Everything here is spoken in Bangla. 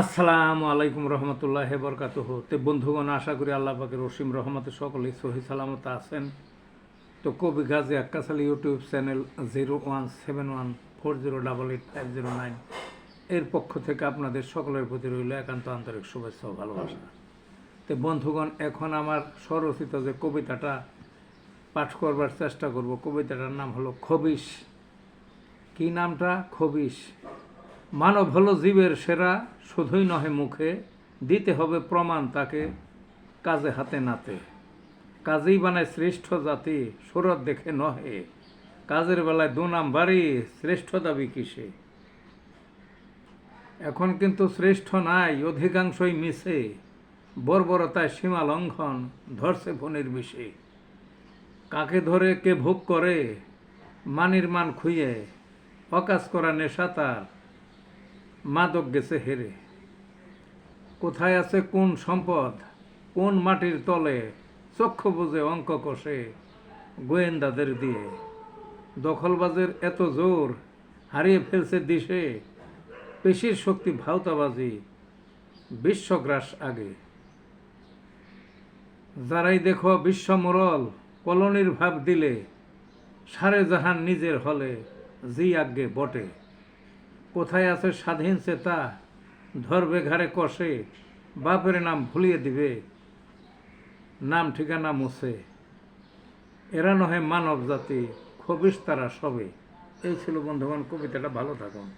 আসসালামু আলাইকুম রহমতুল্লাহ বরকাত তো বন্ধুগণ, আশা করি আল্লাহ পাকের রসিম রহমতে সকলে সহি সালামত আছেন। তো কবি Gazi Akkasal YouTube channel zero one seven one four zero double eight five zero nine এর পক্ষ থেকে আপনাদের সকলের প্রতি রইল একান্ত আন্তরিক শুভেচ্ছা ও ভালোবাসা। তো বন্ধুগণ, এখন আমার স্বরচিত যে কবিতাটা পাঠ করবার চেষ্টা করব, কবিতাটার নাম হলো খবিশ। কি নামটা? খবিশ। মানব হলো জীবের সেরা, শুধুই নহে মুখে। দিতে হবে প্রমাণ তাকে কাজে হাতে নাতে। কাজেই বানায় শ্রেষ্ঠ জাতি, সুরত দেখে নহে। কাজের বেলায় দু নাম্বারই শ্রেষ্ঠ দাবি কিসে? এখন কিন্তু শ্রেষ্ঠ নাই, অধিকাংশই মিশে বর্বরতায় সীমা লঙ্ঘন, ধরছে ফোনের বিষে। কাকে ধরে, কে ভোগ করে? মানির মান খুইয়ে। অকাজ করা নেশা তার মাদক গেছে হেরে। কোথায় আছে কোন সম্পদ, কোন মাটির তলে, চক্ষু বুঝে অঙ্ক কষে গোয়েন্দাদের দিয়ে। দখলবাজের এত জোর, হারিয়ে ফেলছে দিশে। পেশির শক্তি ভাওতাবাজি, বিশ্বগ্রাস আগে। যারাই দেখো বিশ্বমরল কলোনির ভাব দিলে, সারে জাহান নিজের হলে জি আজ্ঞে বটে। কোথায় আছে স্বাধীন চেতা? ধরবে ঘাড়ে কষে, বাপের নাম ভুলিয়ে দিবে। নাম ঠিকানা মুছে। এরা নহে মানব জাতি খবিস তারা সবে। এই ছিল বন্ধুবান কবিতাটা ভালো থাকুন।